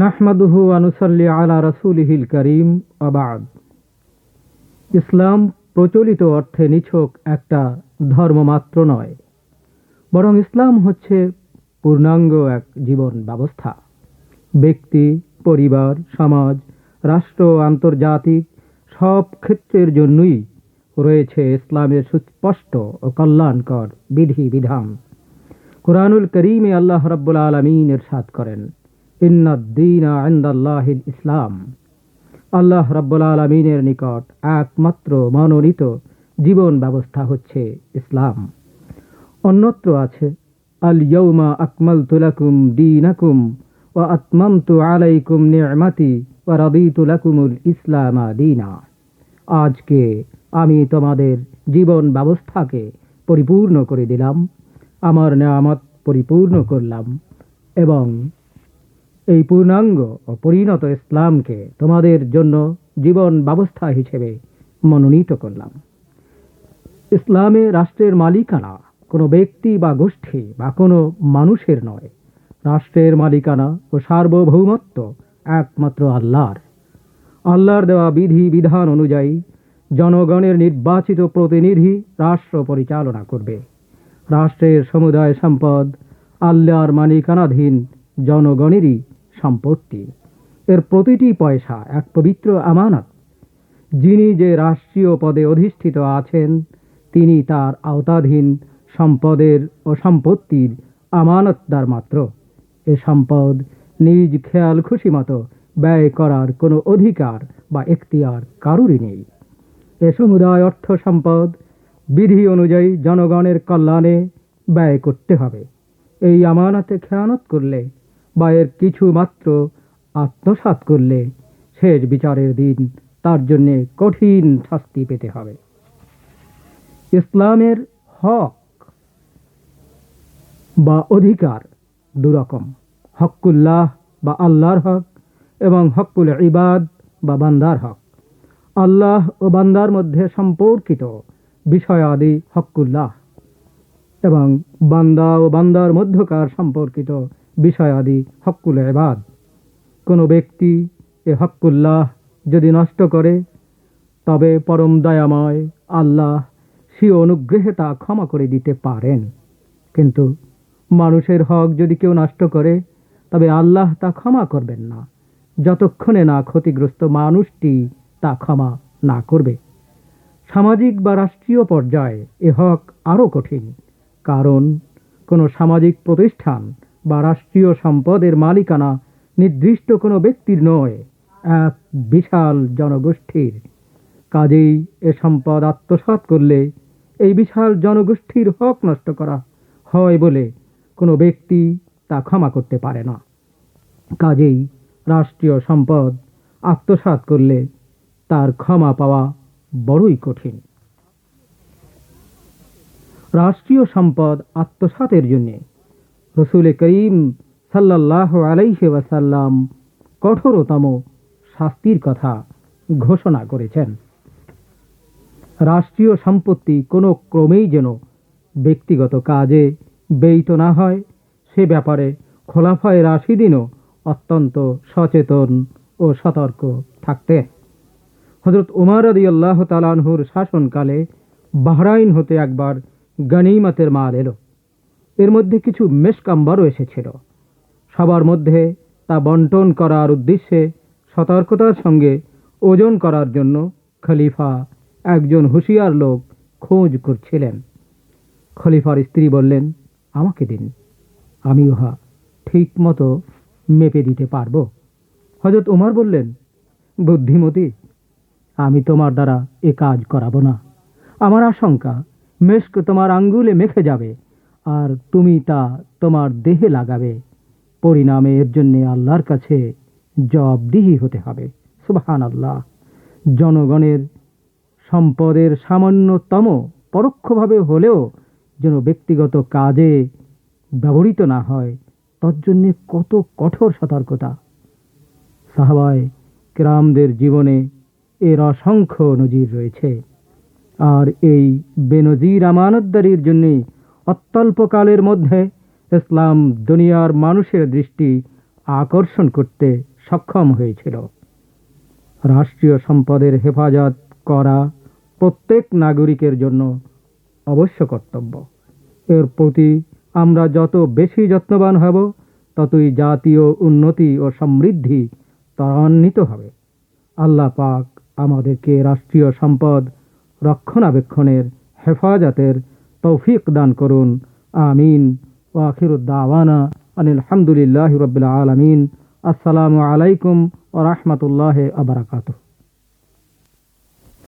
নাহমাদুহু আনুসাল্লি আলা রাসুলিহিল করিম আবাদ ইসলাম প্রচলিত অর্থে নিছক একটা ধর্ম মাত্র নয়, বরং ইসলাম হচ্ছে পূর্ণাঙ্গ এক জীবন ব্যবস্থা। ব্যক্তি, পরিবার, সমাজ, রাষ্ট্র, আন্তর্জাতিক সব ক্ষেত্রের জন্যই রয়েছে ইসলামের সুস্পষ্ট ও কল্যাণকর বিধি বিধান কোরআনুল করিমে আল্লাহ রব্বুল আলমিন এরশাদ করেন ইন্নাদ্দিন আন্দাল্লাহিল ইসলাম। আল্লাহ রব্বুল আলমিনের নিকট একমাত্র মনোনীত জীবন ব্যবস্থা হচ্ছে ইসলাম। অন্যত্র আছে, আল ইয়ৌমা আকমাল তুলাকুম দিনাকুম ও আত্মামতু আলাইকুম নিয়মাতি ও রবি তুলাকুমুল ইসলামা দিনা। আজকে আমি তোমাদের জীবন ব্যবস্থাকে পরিপূর্ণ করে দিলাম, আমার নেয়ামত পরিপূর্ণ করলাম এবং এই পূর্ণাঙ্গ ও পরিণত ইসলামকে তোমাদের জন্য জীবন ব্যবস্থা হিসেবে মনোনীত করলাম। ইসলামে রাষ্ট্রের মালিকানা কোনো ব্যক্তি বা গোষ্ঠী বা কোনো মানুষের নয়। রাষ্ট্রের মালিকানা ও সার্বভৌমত্ব একমাত্র আল্লাহর। আল্লাহর দেওয়া বিধি, বিধান অনুযায়ী জনগণের নির্বাচিত প্রতিনিধি রাষ্ট্র পরিচালনা করবে। রাষ্ট্রের সমুদায় সম্পদ আল্লাহর মালিকানাধীন জনগণেরই সম্পত্তি। এর প্রতিটি পয়সা এক পবিত্র আমানত। যিনি যে রাষ্ট্রীয় পদে অধিষ্ঠিত আছেন, তিনি তার আওতাধীন সম্পদের ও সম্পত্তির আমানতদার মাত্র। এ সম্পদ নিজ খেয়াল খুশি মতো ব্যয় করার কোনো অধিকার বা এখতিয়ার কারুরই নেই। এ সমুদায় অর্থ সম্পদ বিধি অনুযায়ী জনগণের কল্যাণে ব্যয় করতে হবে। এই আমানতে খেয়ানত করলে বা এর কিছু মাত্র আত্মসাৎ করলে শেষ বিচারের দিন তার জন্যে কঠিন শাস্তি পেতে হবে। ইসলামের হক বা অধিকার দুরকম। হকুল্লাহ বা আল্লাহর হক এবং হকুল ইবাদ বা বান্দার হক। আল্লাহ ও বান্দার মধ্যে সম্পর্কিত বিষয়াদি হকুল্লাহ এবং বান্দা ও বান্দার মধ্যকার সম্পর্কিত বিষয়াদি হকুল এবাদ কোনো ব্যক্তি এ হকুল্লাহ যদি নষ্ট করে, তবে পরম দয়াময় আল্লাহ সে অনুগ্রহে তা ক্ষমা করে দিতে পারেন। কিন্তু মানুষের হক যদি কেউ নষ্ট করে, তবে আল্লাহ তা ক্ষমা করবেন না। যতক্ষণে না ক্ষতিগ্রস্ত মানুষটি তা ক্ষমা না করবে। সামাজিক বা রাষ্ট্রীয় পর্যায়ে এ হক আরও কঠিন, কারণ কোনো সামাজিক প্রতিষ্ঠান বা রাষ্ট্রীয় সম্পদের মালিকানা নির্দিষ্ট কোনো ব্যক্তির নয়, এক বিশাল জনগোষ্ঠীর। কাজেই এ সম্পদ আত্মসাৎ করলে এই বিশাল জনগোষ্ঠীর হক নষ্ট করা হয় বলে কোনো ব্যক্তি তা ক্ষমা করতে পারে না। কাজেই রাষ্ট্রীয় সম্পদ আত্মসাৎ করলে তার ক্ষমা পাওয়া বড়ই কঠিন। রাষ্ট্রীয় সম্পদ আত্মসাতের জন্যে রসুল করিম সাল্লাহ আলাইহি ওয়াসাল্লাম কঠোরতম শাস্তির কথা ঘোষণা করেছেন। রাষ্ট্রীয় সম্পত্তি কোনো ক্রমেই যেন ব্যক্তিগত কাজে ব্যয়িত না হয়, সে ব্যাপারে খোলাফায় রাশিদিনও অত্যন্ত সচেতন ও সতর্ক থাকতেন হজরত উমার আদি আল্লাহ তালানহুর শাসনকালে বাহরাইন হতে একবার গনিমতের মাল এলো। এর মধ্যে কিছু মেশকাম্বারও এসেছিল। সবার মধ্যে তা বন্টন করার উদ্দেশ্যে সতর্কতার সঙ্গে ওজন করার জন্য খলিফা একজন হুঁশিয়ার লোক খোঁজ করছিলেন। খলিফার স্ত্রী বললেন, আমাকে দিন, আমি উহা ঠিক মতো মেপে দিতে পারব। হজরত উমার বললেন, বুদ্ধিমতী, আমি তোমার দ্বারা এ কাজ করাবো না। আমার আশঙ্কা মেশক তোমার আঙ্গুলে মেখে যাবে। আর তুমি তা তোমার দেহে লাগাবে। পরিণামে এর জন্যে আল্লাহর কাছে জবাবদিহি হতে হবে। সুবাহান আল্লাহ জনগণের সম্পদের সামান্যতম পরোক্ষভাবে হলেও যেন ব্যক্তিগত কাজে ব্যবহৃত না হয় তার তজ্জন্যে কত কঠোর সতর্কতা। সাহাবায় কেরামদের জীবনে এর অসংখ্য নজির রয়েছে। আর এই বেনজির আমানতদারির জন্যে অত্যল্পকালের মধ্যে ইসলাম দুনিয়ার মানুষের দৃষ্টি আকর্ষণ করতে সক্ষম হয়েছিল। রাষ্ট্রীয় সম্পদের হেফাজত করা প্রত্যেক নাগরিকের জন্য অবশ্য কর্তব্য। এর প্রতি আমরা যত বেশি যত্নবান হব, ততই জাতীয় উন্নতি ও সমৃদ্ধি ত্বরান্বিত হবে। আল্লাহ পাক আমাদেরকে রাষ্ট্রীয় সম্পদ রক্ষণাবেক্ষণের হেফাজতের তৌফিক দান করুন। আমিন। ওয়াখিরুদ্দাওয়ানা আনিল হামদুলিল্লাহ রবিল আলমিন। আসসালামু আলাইকুম ও রহমতুল্লাহ আবরাকাতুহ